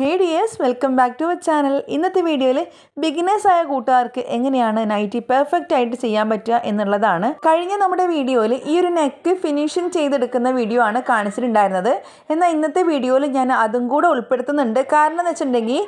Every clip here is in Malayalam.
Hey dears welcome back to our channel ഇന്നത്തെ വീഡിയോയിൽ ബിഗിനേഴ്സ് ആയ കൂട്ടുകാർക്ക് എങ്ങനെയാണ് നൈറ്റി പെർഫെക്റ്റ് ആയിട്ട് ചെയ്യാൻ പറ്റുക എന്നുള്ളതാണ്. കഴിഞ്ഞ നമ്മുടെ വീഡിയോയിൽ ഈ ഒരു നെക്ക് ഫിനിഷിങ് ചെയ്തെടുക്കുന്ന വീഡിയോ ആണ് കാണിച്ചിട്ടുണ്ടായിരുന്നത്. എന്നാൽ ഇന്നത്തെ വീഡിയോയിൽ ഞാൻ അതും കൂടെ ഉൾപ്പെടുത്തുന്നുണ്ട്. കാരണം എന്ന് വെച്ചിട്ടുണ്ടെങ്കിൽ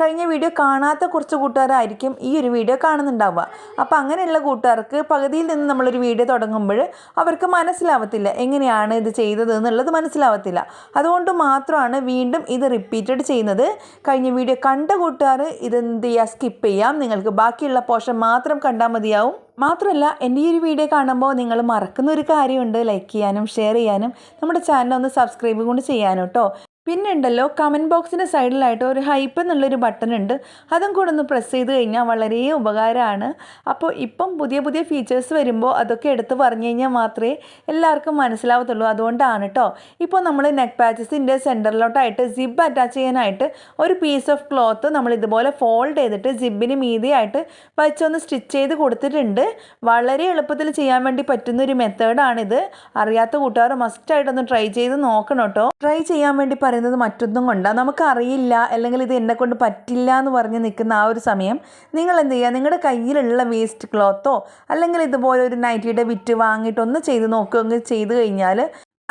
കഴിഞ്ഞ വീഡിയോ കാണാത്ത കുറച്ച് കൂട്ടുകാരായിരിക്കും ഈ ഒരു വീഡിയോ കാണുന്നുണ്ടാവുക. അപ്പോൾ അങ്ങനെയുള്ള കൂട്ടുകാർക്ക് പകുതിയിൽ നിന്ന് നമ്മളൊരു വീഡിയോ തുടങ്ങുമ്പോൾ അവർക്ക് മനസ്സിലാവത്തില്ല എങ്ങനെയാണ് ഇത് ചെയ്തത് എന്നുള്ളത് മനസ്സിലാവത്തില്ല. അതുകൊണ്ട് മാത്രമാണ് വീണ്ടും ഇത് റിപ്പീറ്റഡ് ചെയ്യുന്നത്. കഴിഞ്ഞ വീഡിയോ കണ്ട കൂട്ടുകാർ ഇത് എന്ത് ചെയ്യുക സ്കിപ്പ് ചെയ്യാം. നിങ്ങൾക്ക് ബാക്കിയുള്ള പോർഷൻ മാത്രം കണ്ടാൽ മതിയാവും. മാത്രമല്ല എന്റെ ഈ ഒരു വീഡിയോ കാണുമ്പോൾ നിങ്ങൾ മറക്കുന്ന ഒരു കാര്യമുണ്ട്. ലൈക്ക് ചെയ്യാനും ഷെയർ ചെയ്യാനും. നമ്മുടെ ചാനൽ ഒന്ന് സബ്സ്ക്രൈബ് കൊണ്ട് ചെയ്യാനും കേട്ടോ പിന്നെ ഉണ്ടല്ലോ കമന്റ് ബോക്സിന്റെ സൈഡിലായിട്ട് ഒരു ഹൈപ്പ് എന്നുള്ളൊരു ബട്ടൺ ഉണ്ട്. അതും കൂടെ ഒന്ന് പ്രസ് ചെയ്ത് കഴിഞ്ഞാൽ വളരെ ഉപകാരമാണ് അപ്പോൾ ഇപ്പം പുതിയ പുതിയ ഫീച്ചേഴ്സ് വരുമ്പോൾ അതൊക്കെ എടുത്ത് പറഞ്ഞു കഴിഞ്ഞാൽ മാത്രമേ എല്ലാവർക്കും മനസ്സിലാവത്തുള്ളൂ. അതുകൊണ്ടാണ് കേട്ടോ ഇപ്പോൾ നമ്മൾ നെക്ക് പാച്ചസിന്റെ സെന്ററിലോട്ടായിട്ട് സിബ് അറ്റാച്ച് ചെയ്യാനായിട്ട് ഒരു പീസ് ഓഫ് ക്ലോത്ത് നമ്മൾ ഇതുപോലെ ഫോൾഡ് ചെയ്തിട്ട് സിബിന് മീതിയായിട്ട് വെച്ചൊന്ന് സ്റ്റിച്ച് ചെയ്ത് കൊടുത്തിട്ടുണ്ട്. വളരെ എളുപ്പത്തിൽ ചെയ്യാൻ വേണ്ടി പറ്റുന്ന ഒരു മെത്തേഡാണിത് അറിയാത്ത കൂട്ടുകാർ മസ്റ്റായിട്ടൊന്ന് ട്രൈ ചെയ്ത് നോക്കണം കേട്ടോ ട്രൈ ചെയ്യാൻ വേണ്ടി പറയുന്നത് മറ്റൊന്നും കൊണ്ടാണ് നമുക്കറിയില്ല അല്ലെങ്കിൽ ഇത് എന്നെ കൊണ്ട് പറ്റില്ല എന്ന് പറഞ്ഞ് നിൽക്കുന്ന ആ ഒരു സമയം നിങ്ങൾ എന്ത് ചെയ്യുക? നിങ്ങളുടെ കയ്യിലുള്ള വേസ്റ്റ് ക്ലോത്തോ അല്ലെങ്കിൽ ഇതുപോലെ ഒരു നൈറ്റിയുടെ വിറ്റ് വാങ്ങിയിട്ടൊന്ന് ചെയ്ത് നോക്കുകയെങ്കിൽ ചെയ്ത് കഴിഞ്ഞാൽ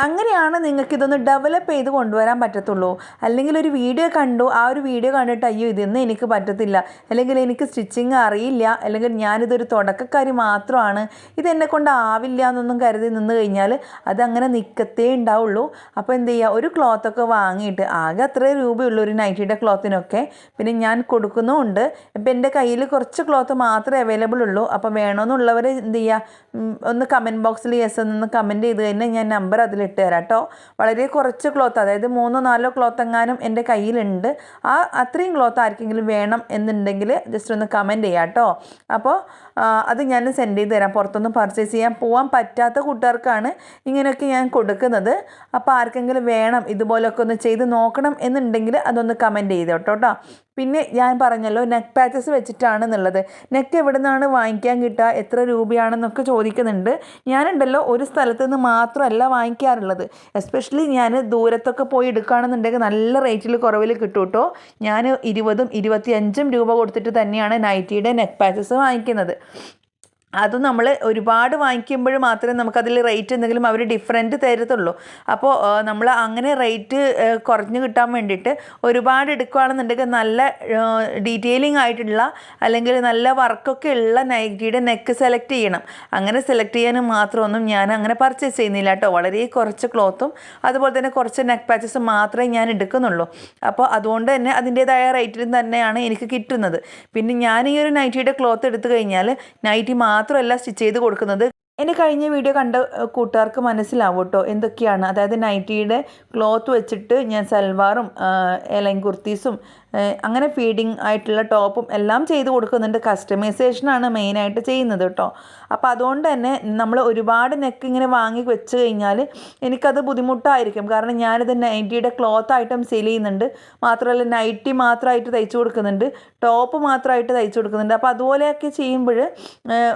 അങ്ങനെയാണ് നിങ്ങൾക്ക് ഇതൊന്ന് ഡെവലപ്പ് ചെയ്ത് കൊണ്ടുവരാൻ പറ്റത്തുള്ളൂ. അല്ലെങ്കിൽ ഒരു വീഡിയോ കണ്ടു ആ ഒരു വീഡിയോ കണ്ടിട്ട് അയ്യോ ഇതൊന്നും എനിക്ക് പറ്റത്തില്ല. അല്ലെങ്കിൽ എനിക്ക് സ്റ്റിച്ചിങ് അറിയില്ല. അല്ലെങ്കിൽ ഞാനിതൊരു തുടക്കക്കാരി മാത്രമാണ്. ഇതെന്നെ കൊണ്ട് ആവില്ല എന്നൊന്നും കരുതി നിന്ന് കഴിഞ്ഞാൽ അതങ്ങനെ നിൽക്കത്തേ ഉണ്ടാവുള്ളൂ. അപ്പോൾ എന്ത് ചെയ്യുക ഒരു ക്ലോത്തൊക്കെ വാങ്ങിയിട്ട് ആകെ അത്രേ രൂപയുള്ളൂ ഒരു നൈറ്റിയുടെ ക്ലോത്തിനൊക്കെ പിന്നെ ഞാൻ കൊടുക്കുന്നുമുണ്ട്. ഇപ്പം എന്റെ കയ്യിൽ കുറച്ച് ക്ലോത്ത് മാത്രമേ അവൈലബിൾ ഉള്ളൂ. അപ്പോൾ വേണമെന്നുള്ളവർ എന്ത് ചെയ്യുക ഒന്ന് കമന്റ് ബോക്സിൽ യെസ് എന്ന് കമന്റ് ചെയ്ത് കഴിഞ്ഞാൽ ഞാൻ നമ്പർ അതിൽ ഇട്ട് തരാം കേട്ടോ. വളരെ കുറച്ച് ക്ലോത്ത് അതായത് മൂന്നോ നാലോ ക്ലോത്ത് എങ്ങാനും എന്റെ കയ്യിലുണ്ട്. ആ അത്രയും ക്ലോത്ത് ആർക്കെങ്കിലും വേണം എന്നുണ്ടെങ്കിൽ ജസ്റ്റ് ഒന്ന് കമന്റ് ചെയ്യാം കേട്ടോ. അപ്പോൾ അത് ഞാൻ സെൻഡ് ചെയ്ത് തരാം. പുറത്തൊന്നും പർച്ചേസ് ചെയ്യാൻ പോകാൻ പറ്റാത്ത കൂട്ടുകാർക്കാണ് ഇങ്ങനെയൊക്കെ ഞാൻ കൊടുക്കുന്നത്. അപ്പോൾ ആർക്കെങ്കിലും വേണം ഇതുപോലൊക്കെ ഒന്ന് ചെയ്ത് നോക്കണം എന്നുണ്ടെങ്കിൽ അതൊന്ന് കമന്റ് ചെയ്തോട്ടോ കേട്ടോ പിന്നെ ഞാൻ പറഞ്ഞല്ലോ നെക്ക് പാച്ചസ് വെച്ചിട്ടാണെന്നുള്ളത്. നെക്ക് എവിടെ നിന്നാണ് വാങ്ങിക്കാൻ കിട്ടുക? എത്ര രൂപയാണെന്നൊക്കെ ചോദിക്കുന്നുണ്ട്. ഞാനുണ്ടല്ലോ ഒരു സ്ഥലത്ത് നിന്ന് മാത്രമല്ല വാങ്ങിക്കാറുള്ളത്. എസ്പെഷ്യലി ഞാൻ ദൂരത്തൊക്കെ പോയി എടുക്കുകയാണെന്നുണ്ടെങ്കിൽ നല്ല റേറ്റിൽ കുറവിൽ കിട്ടും കേട്ടോ. ഞാൻ ഇരുപതും ഇരുപത്തിയഞ്ചും രൂപ കൊടുത്തിട്ട് തന്നെയാണ് നൈറ്റിയുടെ നെക്ക് പാച്ചസ് വാങ്ങിക്കുന്നത്. അത് നമ്മൾ ഒരുപാട് വാങ്ങിക്കുമ്പോൾ മാത്രമേ നമുക്കതിൽ റേറ്റ് എന്തെങ്കിലും അവർ ഡിഫറെന്റ് തരത്തുള്ളൂ. അപ്പോൾ നമ്മൾ അങ്ങനെ റേറ്റ് കുറഞ്ഞു കിട്ടാൻ വേണ്ടിയിട്ട് ഒരുപാട് എടുക്കുകയാണെന്നുണ്ടെങ്കിൽ നല്ല ഡീറ്റെയിലിംഗ് ആയിട്ടുള്ള അല്ലെങ്കിൽ നല്ല വർക്കൊക്കെ ഉള്ള നൈറ്റിയുടെ നെക്ക് സെലക്ട് ചെയ്യണം. അങ്ങനെ സെലക്ട് ചെയ്യാനും മാത്രമൊന്നും ഞാൻ അങ്ങനെ പർച്ചേസ് ചെയ്യുന്നില്ല കേട്ടോ. വളരെ കുറച്ച് ക്ലോത്തും അതുപോലെ തന്നെ കുറച്ച് നെക്ക് പാച്ചസും മാത്രമേ ഞാൻ എടുക്കുന്നുള്ളൂ. അപ്പോൾ അതുകൊണ്ട് തന്നെ അതിന്റേതായ റേറ്റിൽ തന്നെയാണ് എനിക്ക് കിട്ടുന്നത്. പിന്നെ ഞാൻ ഈ ഒരു നൈറ്റിയുടെ ക്ലോത്ത് എടുത്തു കഴിഞ്ഞാൽ നൈറ്റി മാത്രമല്ല സ്റ്റിച്ച് ചെയ്ത് കൊടുക്കുന്നത്. എന്റെ കഴിഞ്ഞ വീഡിയോ കണ്ട കൂട്ടുകാർക്ക് മനസ്സിലാവും കേട്ടോ എന്തൊക്കെയാണ്. അതായത് നൈറ്റിയുടെ ക്ലോത്ത് വെച്ചിട്ട് ഞാൻ സൽവാറും എലൈൻ കുർത്തീസും അങ്ങനെ ഫീഡിങ് ആയിട്ടുള്ള ടോപ്പും എല്ലാം ചെയ്ത് കൊടുക്കുന്നുണ്ട്. കസ്റ്റമൈസേഷനാണ് മെയിനായിട്ട് ചെയ്യുന്നത് കേട്ടോ അപ്പോൾ അതുകൊണ്ട് തന്നെ നമ്മൾ ഒരുപാട് നെക്ക് ഇങ്ങനെ വാങ്ങി വെച്ച് കഴിഞ്ഞാൽ എനിക്കത് ബുദ്ധിമുട്ടായിരിക്കും. കാരണം ഞാനിത് നൈറ്റിയുടെ ക്ലോത്ത് ഐറ്റം സെയിൽ ചെയ്യുന്നുണ്ട്. മാത്രമല്ല നൈറ്റി മാത്രമായിട്ട് തയ്ച്ചു കൊടുക്കുന്നുണ്ട്. ടോപ്പ് മാത്രമായിട്ട് തയ്ച്ചു കൊടുക്കുന്നുണ്ട്. അപ്പോൾ അതുപോലെയൊക്കെ ചെയ്യുമ്പോൾ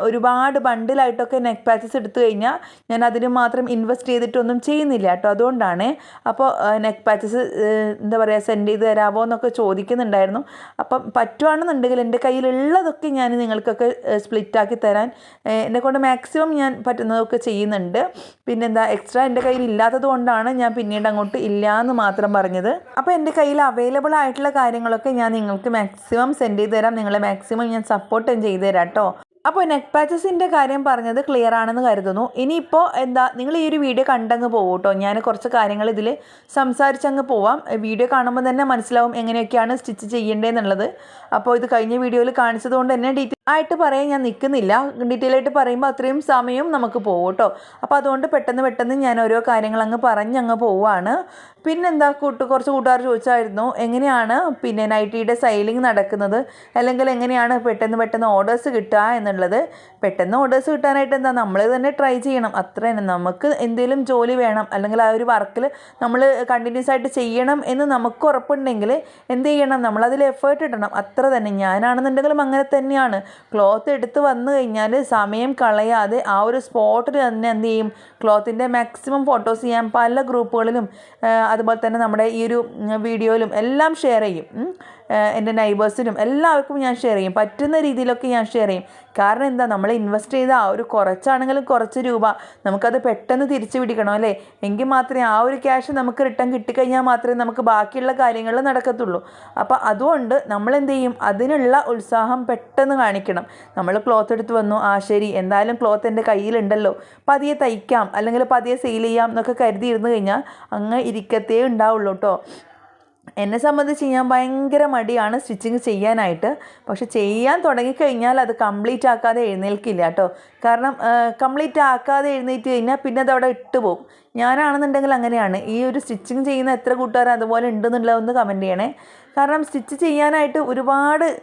ഒരുപാട് ബണ്ടിലായിട്ടൊക്കെ നെക്ക് പാച്ചസ് എടുത്തു കഴിഞ്ഞാൽ ഞാൻ അതിന് മാത്രം ഇൻവെസ്റ്റ് ചെയ്തിട്ടൊന്നും ചെയ്യുന്നില്ല കേട്ടോ അതുകൊണ്ടാണ് അപ്പോൾ നെക്ക് പാച്ചസ് എന്താ പറയുക സെൻഡ് ചെയ്ത് തരാമോ എന്നൊക്കെ ചോദിക്കുന്നുണ്ടായിരുന്നു. അപ്പം പറ്റുവാണെന്നുണ്ടെങ്കിൽ എന്റെ കയ്യിലുള്ളതൊക്കെ ഞാൻ നിങ്ങൾക്കൊക്കെ സ്പ്ലിറ്റാക്കി തരാൻ എന്നെ കൊണ്ട് മാക്സിമം ഞാൻ പറ്റുന്നതൊക്കെ ചെയ്യുന്നുണ്ട്. പിന്നെന്താ എക്സ്ട്രാ എന്റെ കയ്യിൽ ഇല്ലാത്തത് കൊണ്ടാണ് ഞാൻ പിന്നീട് അങ്ങോട്ട് ഇല്ല എന്ന് മാത്രം പറഞ്ഞത്. അപ്പോൾ എന്റെ കയ്യിൽ അവൈലബിൾ ആയിട്ടുള്ള കാര്യങ്ങളൊക്കെ ഞാൻ നിങ്ങൾക്ക് മാക്സിമം സെൻഡ് ചെയ്ത് തരാം. നിങ്ങളെ മാക്സിമം ഞാൻ സപ്പോർട്ട് ചെയ്ത് തരാം കേട്ടോ. അപ്പോൾ നെക്ക് പാച്ചസിന്റെ കാര്യം പറഞ്ഞത് ക്ലിയർ ആണെന്ന് കരുതുന്നു. ഇനിയിപ്പോൾ എന്താ നിങ്ങൾ ഈ ഒരു വീഡിയോ കണ്ടങ്ങ് പോകും കേട്ടോ ഞാൻ കുറച്ച് കാര്യങ്ങൾ ഇതിൽ സംസാരിച്ചങ്ങ് പോവാം. വീഡിയോ കാണുമ്പോൾ തന്നെ മനസ്സിലാവും എങ്ങനെയൊക്കെയാണ് സ്റ്റിച്ച് ചെയ്യേണ്ടതെന്നുള്ളത്. അപ്പോൾ ഇത് കഴിഞ്ഞ വീഡിയോയിൽ കാണിച്ചതുകൊണ്ട് തന്നെ ഡീറ്റെയിൽ ആയിട്ട് പറയാൻ ഞാൻ നിൽക്കുന്നില്ല. ഡീറ്റെയിൽ ആയിട്ട് പറയുമ്പോൾ അത്രയും സമയം നമുക്ക് പോകും കേട്ടോ. അപ്പോൾ അതുകൊണ്ട് പെട്ടെന്ന് പെട്ടെന്ന് ഞാൻ ഓരോ കാര്യങ്ങൾ അങ്ങ് പറഞ്ഞങ്ങ് പോവാണ്. പിന്നെന്താ കൂട്ട് കുറച്ച് കൂട്ടുകാർ ചോദിച്ചായിരുന്നു എങ്ങനെയാണ് പിന്നെ നൈറ്റിയുടെ സൈലിംഗ് നടക്കുന്നത്? അല്ലെങ്കിൽ എങ്ങനെയാണ് പെട്ടെന്ന് പെട്ടെന്ന് ഓർഡേഴ്സ് കിട്ടുക എന്നുള്ളത്? പെട്ടെന്ന് ഓർഡേഴ്സ് കിട്ടാനായിട്ട് എന്താ? നമ്മൾ തന്നെ ട്രൈ ചെയ്യണം. അത്ര തന്നെ. നമുക്ക് എന്തെങ്കിലും ജോലി വേണം. അല്ലെങ്കിൽ ആ ഒരു വർക്കിൽ നമ്മൾ കണ്ടിന്യൂസ് ആയിട്ട് ചെയ്യണം എന്ന് നമുക്ക് ഉറപ്പുണ്ടെങ്കിൽ എന്ത് ചെയ്യണം? നമ്മളതിൽ എഫേർട്ട് ഇടണം. അത്ര തന്നെ. ഞാനാണെന്നുണ്ടെങ്കിലും അങ്ങനെ തന്നെയാണ്. ക്ലോത്ത് എടുത്ത് വന്നു കഴിഞ്ഞാൽ സമയം കളയാതെ ആ ഒരു സ്പോട്ടിൽ തന്നെ എന്ത് ചെയ്യും? ക്ലോത്തിന്റെ മാക്സിമം ഫോട്ടോസ് ചെയ്യാൻ പല ഗ്രൂപ്പുകളിലും അതുപോലെ തന്നെ നമ്മുടെ ഈ ഒരു വീഡിയോയിലും എല്ലാം ഷെയർ ചെയ്യും. എന്റെ നൈബേഴ്സിനും എല്ലാവർക്കും ഞാൻ ഷെയർ ചെയ്യും. പറ്റുന്ന രീതിയിലൊക്കെ ഞാൻ ഷെയർ ചെയ്യും. കാരണം എന്താ? നമ്മൾ ഇൻവെസ്റ്റ് ചെയ്ത ആ ഒരു കുറച്ചാണെങ്കിലും കുറച്ച് രൂപ നമുക്കത് പെട്ടെന്ന് തിരിച്ചു പിടിക്കണം അല്ലേ? എങ്കിൽ മാത്രമേ ആ ഒരു ക്യാഷ് നമുക്ക് റിട്ടേൺ കിട്ടിക്കഴിഞ്ഞാൽ മാത്രമേ നമുക്ക് ബാക്കിയുള്ള കാര്യങ്ങൾ നടക്കത്തുള്ളൂ. അപ്പോൾ അതുകൊണ്ട് നമ്മൾ എന്ത് ചെയ്യും? അതിനുള്ള ഉത്സാഹം പെട്ടെന്ന് കാണിക്കണം. നമ്മൾ ക്ലോത്ത് എടുത്ത് വന്നു. ആ ശരി. എന്തായാലും ക്ലോത്ത് എന്റെ കയ്യിലുണ്ടല്ലോ. പതിയെ തയ്ക്കാം. അല്ലെങ്കിൽ പതിയെ സെയിൽ ചെയ്യാം എന്നൊക്കെ കരുതി ഇരുന്ന് കഴിഞ്ഞാൽ അങ്ങ് ഇരിക്കത്തേ ഉണ്ടാവുള്ളൂ കേട്ടോ എന്നെ സംബന്ധിച്ച് ഞാൻ ഭയങ്കര മടിയാണ് സ്റ്റിച്ചിങ് ചെയ്യാനായിട്ട്. പക്ഷെ ചെയ്യാൻ തുടങ്ങിക്കഴിഞ്ഞാൽ അത് കംപ്ലീറ്റ് ആക്കാതെ എഴുന്നേൽക്കില്ല കേട്ടോ. കാരണം കംപ്ലീറ്റ് ആക്കാതെ എഴുന്നേറ്റ് കഴിഞ്ഞാൽ പിന്നെ അത് അവിടെ ഇട്ട് പോകും. ഞാനാണെന്നുണ്ടെങ്കിൽ അങ്ങനെയാണ്. ഈ ഒരു സ്റ്റിച്ചിങ് ചെയ്യുന്ന എത്ര കൂട്ടുകാർ അതുപോലെ ഉണ്ടെന്നുള്ളതൊന്ന് കമന്റ് ചെയ്യണേ. കാരണം സ്റ്റിച്ച് ചെയ്യാനായിട്ട് ഒരുപാട്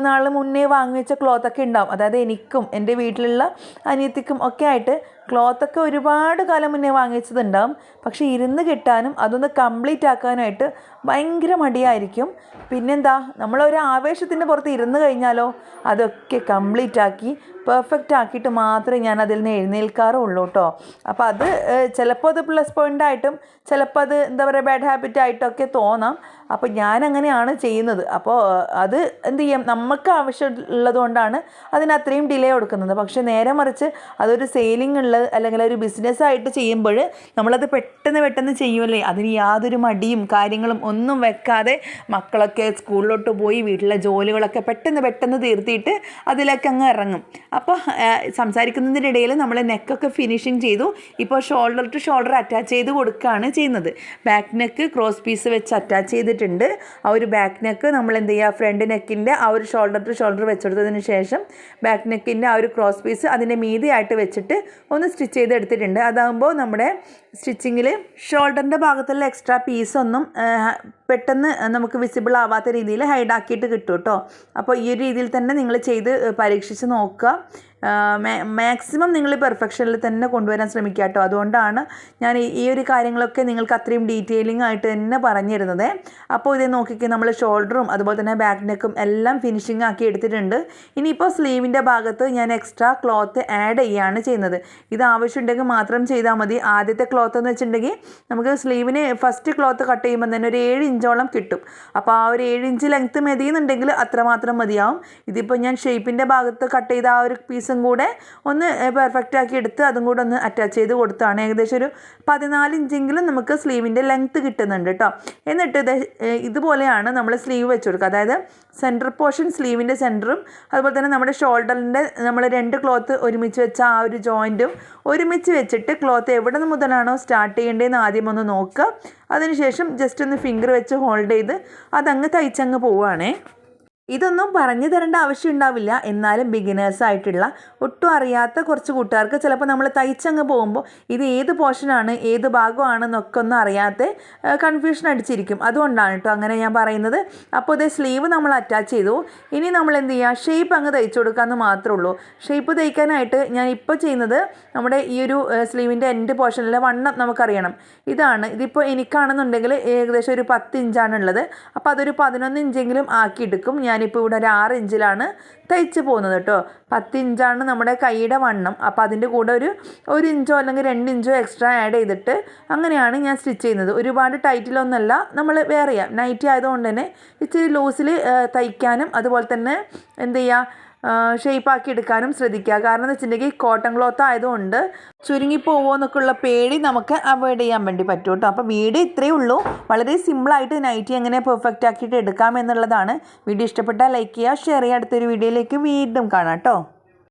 നാൾ മുന്നേ വാങ്ങിച്ച ക്ലോത്തൊക്കെ ഉണ്ടാവും. അതായത് എനിക്കും എന്റെ വീട്ടിലുള്ള അനിയത്തിക്കും ഒക്കെ ആയിട്ട് ക്ലോത്തൊക്കെ ഒരുപാട് കാലം മുന്നേ വാങ്ങിച്ചതുണ്ടാവും. പക്ഷേ ഇരുന്ന് കിട്ടാനും അതൊന്ന് കംപ്ലീറ്റ് ആക്കാനായിട്ട് ഭയങ്കര മടിയായിരിക്കും. പിന്നെന്താ നമ്മളൊരു ആവേശത്തിന്റെ പുറത്ത് ഇരുന്ന് കഴിഞ്ഞാലോ അതൊക്കെ കംപ്ലീറ്റ് ആക്കി പെർഫെക്റ്റ് ആക്കിയിട്ട് മാത്രമേ ഞാൻ അതിൽ നിന്ന് എഴുന്നേൽക്കാറുള്ളൂ കേട്ടോ അപ്പോൾ അത് ചിലപ്പോൾ അത് പ്ലസ് പോയിന്റ് ആയിട്ടും ചിലപ്പോൾ അത് എന്താ പറയുക ബാഡ് ഹാബിറ്റ് ആയിട്ടൊക്കെ തോന്നാം. അപ്പോൾ ഞാൻ അങ്ങനെയാണ് ചെയ്യുന്നത് അപ്പോൾ അത് എന്ത് ചെയ്യാം? നമുക്ക് ആവശ്യമുള്ളത് കൊണ്ടാണ് അതിന് അത്രയും ഡിലേ കൊടുക്കുന്നത്. പക്ഷേ നേരെ മറിച്ച് അതൊരു സെയിലിംഗ് ഉള്ള അല്ലെങ്കിൽ ഒരു ബിസിനസ് ആയിട്ട് ചെയ്യുമ്പോൾ നമ്മളത് പെട്ടെന്ന് പെട്ടെന്ന് ചെയ്യുമല്ലേ? അതിന് യാതൊരു മടിയും കാര്യങ്ങളും ഒന്നും വെക്കാതെ മക്കളൊക്കെ സ്കൂളിലോട്ട് പോയി വീട്ടിലെ ജോലികളൊക്കെ പെട്ടെന്ന് പെട്ടെന്ന് തീർത്തിയിട്ട് അതിലേക്ക് അങ്ങ് ഇറങ്ങും. അപ്പോൾ സംസാരിക്കുന്നതിനിടയിൽ നമ്മൾ നെക്കൊക്കെ ഫിനിഷിങ് ചെയ്തു. ഇപ്പോൾ ഷോൾഡർ ടു ഷോൾഡർ അറ്റാച്ച് ചെയ്ത് കൊടുക്കുകയാണ് ചെയ്യുന്നത്. ബാക്ക് നെക്ക് ക്രോസ് പീസ് വെച്ച് അറ്റാച്ച് ചെയ്തിട്ടുണ്ട്. ആ ഒരു ബാക്ക് നെക്ക് നമ്മൾ എന്ത് ചെയ്യുക? ഫ്രണ്ട് നെക്കിന്റെ ആ ഒരു ഷോൾഡർ ടു ഷോൾഡർ വെച്ചെടുത്തതിന് ശേഷം ബാക്ക് നെക്കിന്റെ ആ ഒരു ക്രോസ് പീസ് അതിന്റെ മീതിയായിട്ട് വെച്ചിട്ട് ഒന്ന് സ്റ്റിച്ച് ചെയ്ത് എടുത്തിട്ടുണ്ട്. അതാകുമ്പോൾ നമ്മുടെ സ്റ്റിച്ചിങ്ങിൽ ഷോൾഡറിന്റെ ഭാഗത്തുള്ള എക്സ്ട്രാ പീസൊന്നും പെട്ടെന്ന് നമുക്ക് വിസിബിൾ ആവാത്ത രീതിയിൽ ഹൈഡാക്കിയിട്ട് കിട്ടും കേട്ടോ അപ്പോൾ ഈ ഒരു രീതിയിൽ തന്നെ നിങ്ങൾ ചെയ്ത് പരീക്ഷിച്ച് നോക്കുക. മാക്സിമം നിങ്ങൾ പെർഫെക്ഷനിൽ തന്നെ കൊണ്ടുവരാൻ ശ്രമിക്കുക കേട്ടോ അതുകൊണ്ടാണ് ഞാൻ ഈ- ഒരു കാര്യങ്ങളൊക്കെ നിങ്ങൾക്ക് അത്രയും ഡീറ്റെയിലിംഗ് ആയിട്ട് തന്നെ പറഞ്ഞിരുന്നത്. അപ്പോൾ ഇതേ നോക്കിക്കേ നമ്മൾ ഷോൾഡറും അതുപോലെ തന്നെ ബാക്ക് നെക്കും എല്ലാം ഫിനിഷിംഗ് ആക്കി എടുത്തിട്ടുണ്ട്. ഇനിയിപ്പോൾ സ്ലീവിന്റെ ഭാഗത്ത് ഞാൻ എക്സ്ട്രാ ക്ലോത്ത് ആഡ് ചെയ്യുകയാണ് ചെയ്യുന്നത്. ഇത് ആവശ്യമുണ്ടെങ്കിൽ മാത്രം ചെയ്താൽ മതി. ആദ്യത്തെ ക്ലോത്ത് എന്ന് വെച്ചിട്ടുണ്ടെങ്കിൽ നമുക്ക് സ്ലീവിന് ഫസ്റ്റ് ക്ലോത്ത് കട്ട് ചെയ്യുമ്പോൾ തന്നെ ഒരു ഏഴ് ഇഞ്ചോളം കിട്ടും. അപ്പോൾ ആ ഒരു ഏഴ് ഇഞ്ച് ലെങ്ത്ത് മതിയെന്നുണ്ടെങ്കിൽ അത്രമാത്രം മതിയാവും. ഇതിപ്പോൾ ഞാൻ ഷേപ്പിന്റെ ഭാഗത്ത് കട്ട് ചെയ്ത ആ ഒരു പീസും കൂടെ ഒന്ന് പെർഫെക്റ്റ് ആക്കി എടുത്ത് അതും കൂടെ ഒന്ന് അറ്റാച്ച് ചെയ്ത് കൊടുത്താണ്. ഏകദേശം ഒരു പതിനാല് ഇഞ്ചെങ്കിലും നമുക്ക് സ്ലീവിന്റെ ലെങ്ത്ത് കിട്ടുന്നുണ്ട് കേട്ടോ എന്നിട്ട് ഇത് ഇതുപോലെയാണ് നമ്മൾ സ്ലീവ് വെച്ച് കൊടുക്കുക. അതായത് സെന്റർ പോർഷൻ സ്ലീവിന്റെ സെന്ററും അതുപോലെ തന്നെ നമ്മുടെ ഷോൾഡറിന്റെ നമ്മൾ രണ്ട് ക്ലോത്ത് ഒരുമിച്ച് വെച്ച ആ ഒരു ജോയിന്റും ഒരുമിച്ച് വെച്ചിട്ട് ക്ലോത്ത് എവിടെ നിന്ന് മുതലാണോ സ്റ്റാർട്ട് ചെയ്യേണ്ടതെന്ന് ആദ്യം ഒന്ന് നോക്കുക. അതിനുശേഷം ജസ്റ്റ് ഒന്ന് ഫിംഗർ വെച്ച് ഹോൾഡ് ചെയ്ത് അതങ്ങ് തയ്ച്ചങ്ങ് പോവുകയാണേ. ഇതൊന്നും പറഞ്ഞു തരേണ്ട ആവശ്യം ഉണ്ടാവില്ല. എന്നാലും ബിഗിനേഴ്സ് ആയിട്ടുള്ള ഒട്ടും അറിയാത്ത കുറച്ച് കൂട്ടുകാർക്ക് ചിലപ്പോൾ നമ്മൾ തയ്ച്ചങ്ങ് പോകുമ്പോൾ ഇത് ഏത് പോർഷനാണ് ഏത് ഭാഗമാണെന്നൊക്കെ ഒന്നും അറിയാത്ത കൺഫ്യൂഷൻ അടിച്ചിരിക്കും. അതുകൊണ്ടാണ് കേട്ടോ അങ്ങനെ ഞാൻ പറയുന്നത്. അപ്പോൾ ഇതേ സ്ലീവ് നമ്മൾ അറ്റാച്ച് ചെയ്തു. ഇനി നമ്മൾ എന്ത് ചെയ്യുക? ഷേപ്പ് അങ്ങ് തയ്ച്ചു കൊടുക്കാമെന്ന് മാത്രമേ ഉള്ളൂ. ഷേപ്പ് തയ്ക്കാനായിട്ട് ഞാൻ ഇപ്പോൾ ചെയ്യുന്നത് നമ്മുടെ ഈ ഒരു സ്ലീവിന്റെ എൻഡ് പോർഷനിലെ വണ്ണം നമുക്കറിയണം. ഇതാണ്. ഇതിപ്പോൾ എനിക്കാണെന്നുണ്ടെങ്കിൽ ഏകദേശം ഒരു പത്ത് ഇഞ്ചാണുള്ളത് അപ്പോൾ അതൊരു പതിനൊന്ന് ഇഞ്ചെങ്കിലും ആക്കിയെടുക്കും. ഞാനിപ്പോൾ ഇവിടെ ഒരു ആറ് ഇഞ്ചിലാണ് തയ്ച്ച് പോകുന്നത് കേട്ടോ. പത്ത് ഇഞ്ചാണ് നമ്മുടെ കൈയുടെ വണ്ണം. അപ്പോൾ അതിന്റെ കൂടെ ഒരു ഒരു ഇഞ്ചോ അല്ലെങ്കിൽ രണ്ട് ഇഞ്ചോ എക്സ്ട്രാ ആഡ് ചെയ്തിട്ട് അങ്ങനെയാണ് ഞാൻ സ്റ്റിച്ച് ചെയ്യുന്നത്. ഒരുപാട് ടൈറ്റിലൊന്നുമല്ല നമ്മൾ വേറെയാണ് നൈറ്റി ആയതുകൊണ്ട് തന്നെ ഇച്ചിരി ലൂസിൽ തയ്ക്കാനും അതുപോലെ തന്നെ എന്ത് ചെയ്യുക ഷേപ്പാക്കി എടുക്കാനും ശ്രദ്ധിക്കുക. കാരണം എന്ന് വെച്ചിട്ടുണ്ടെങ്കിൽ കോട്ടൺ ക്ലോത്ത് ആയതുകൊണ്ട് ചുരുങ്ങിപ്പോവോ എന്നൊക്കെയുള്ള പേടി നമുക്ക് അവോയ്ഡ് ചെയ്യാൻ വേണ്ടി പറ്റും കേട്ടോ. അപ്പോൾ വീഡിയോ ഇത്രയേ ഉള്ളൂ. വളരെ സിമ്പിളായിട്ട് നൈറ്റി എങ്ങനെ പെർഫെക്റ്റ് ആക്കിയിട്ട് എടുക്കാം എന്നുള്ളതാണ്. വീഡിയോ ഇഷ്ടപ്പെട്ടാൽ ലൈക്ക് ചെയ്യുക ഷെയർ ചെയ്യുക. അടുത്തൊരു വീഡിയോയിലേക്ക് വീണ്ടും കാണാം കേട്ടോ.